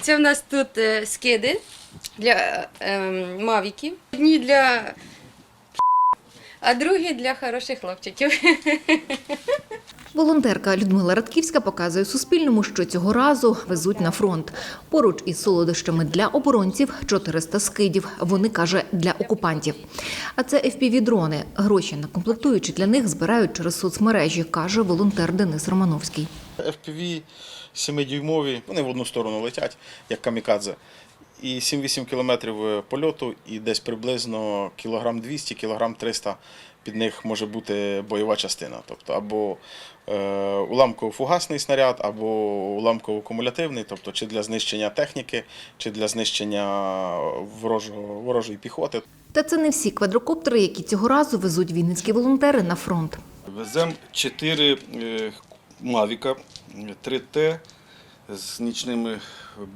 Це в нас тут е, скиди для ем, мавіків. Одні для а другі для хороших хлопчиків. Волонтерка Людмила Радківська показує Суспільному, що цього разу везуть на фронт. Поруч із солодощами для оборонців 400 скидів. Вони каже для окупантів. А це FPV-дрони. Гроші на комплектуючі для них збирають через соцмережі, каже волонтер Денис Романовський. FPV 7-дюймові, вони в одну сторону летять, як камікадзе. І 7-8 кілометрів е, польоту, і десь приблизно кілограм 200, кілограм 300 під них може бути бойова частина. Тобто або е, уламково-фугасний снаряд, або уламково-кумулятивний, тобто чи для знищення техніки, чи для знищення ворожого, ворожої піхоти. Та це не всі квадрокоптери, які цього разу везуть вінницькі волонтери на фронт. Веземо 4 Мавіка 3Т з нічним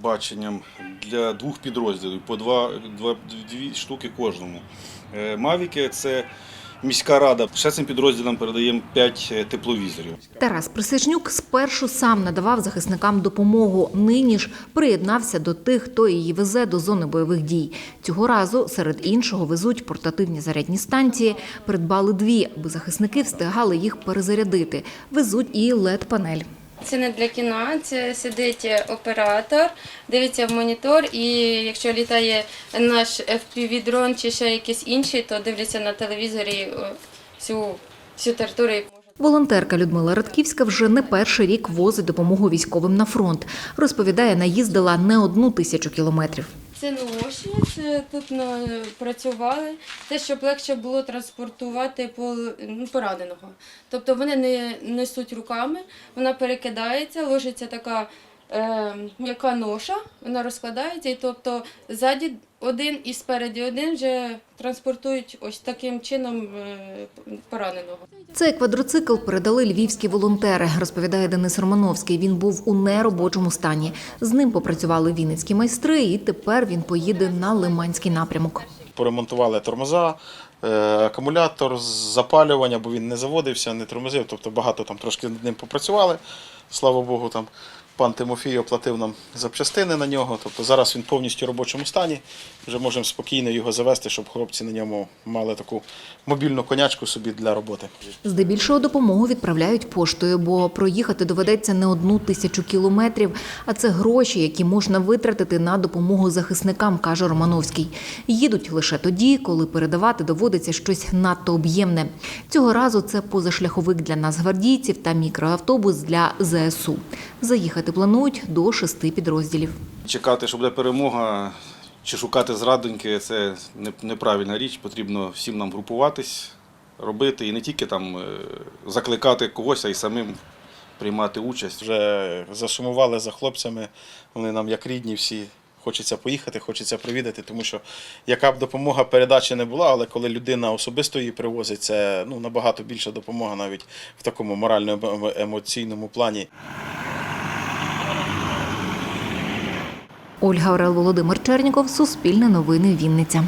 баченням для двох підрозділів, по два, два, дві штуки кожному. Е, Мавіки це міська рада. Ще цим підрозділам передаємо 5 тепловізорів. Тарас Присичнюк спершу сам надавав захисникам допомогу. Нині ж приєднався до тих, хто її везе до зони бойових дій. Цього разу серед іншого везуть портативні зарядні станції. Придбали дві, аби захисники встигали їх перезарядити. Везуть і led панель Це не для кіно, це сидить оператор, дивиться в монітор, і якщо літає наш FPV-дрон чи ще якийсь інший, то дивляться на телевізорі всю, всю територію. Волонтерка Людмила Радківська вже не перший рік возить допомогу військовим на фронт. Розповідає, наїздила не одну тисячу кілометрів. Це ноші, тут на, працювали. Те, щоб легше було транспортувати по, ну, пораненого. Тобто вони не несуть руками, вона перекидається, ложиться така е, м'яка ноша, вона розкладається, і тобто ззаді один і спереді один вже транспортують ось таким чином е, пораненого. Цей квадроцикл передали львівські волонтери, розповідає Денис Романовський. Він був у неробочому стані. З ним попрацювали вінницькі майстри, і тепер він поїде на Лиманський напрямок. Поремонтували тормоза, е, акумулятор, запалювання, бо він не заводився, не тормозив. Тобто багато там трошки над ним попрацювали. Слава Богу, там пан Тимофій оплатив нам запчастини на нього. Тобто зараз він повністю в робочому стані. Вже можемо спокійно його завести, щоб хлопці на ньому мали таку мобільну конячку собі для роботи. Здебільшого допомогу відправляють поштою, бо проїхати доведеться не одну тисячу кілометрів, а це гроші, які можна витратити на допомогу захисникам, каже Романовський. Їдуть лише тоді, коли передавати доводиться щось надто об'ємне. Цього разу це позашляховик для нацгвардійців та мікроавтобус для ЗСУ. Заїхати планують до шести підрозділів. Чекати, що буде перемога, чи шукати зрадоньки це неправильна річ. Потрібно всім нам групуватись, робити і не тільки там е, закликати когось, а й самим приймати участь. Вже засумували за хлопцями, вони нам як рідні всі. Хочеться поїхати, хочеться привідати, тому що яка б допомога передачі не була, але коли людина особисто її привозить, це ну, набагато більша допомога навіть в такому морально-емоційному плані. Ольга Орел, Володимир Черніков, Суспільне новини, Вінниця.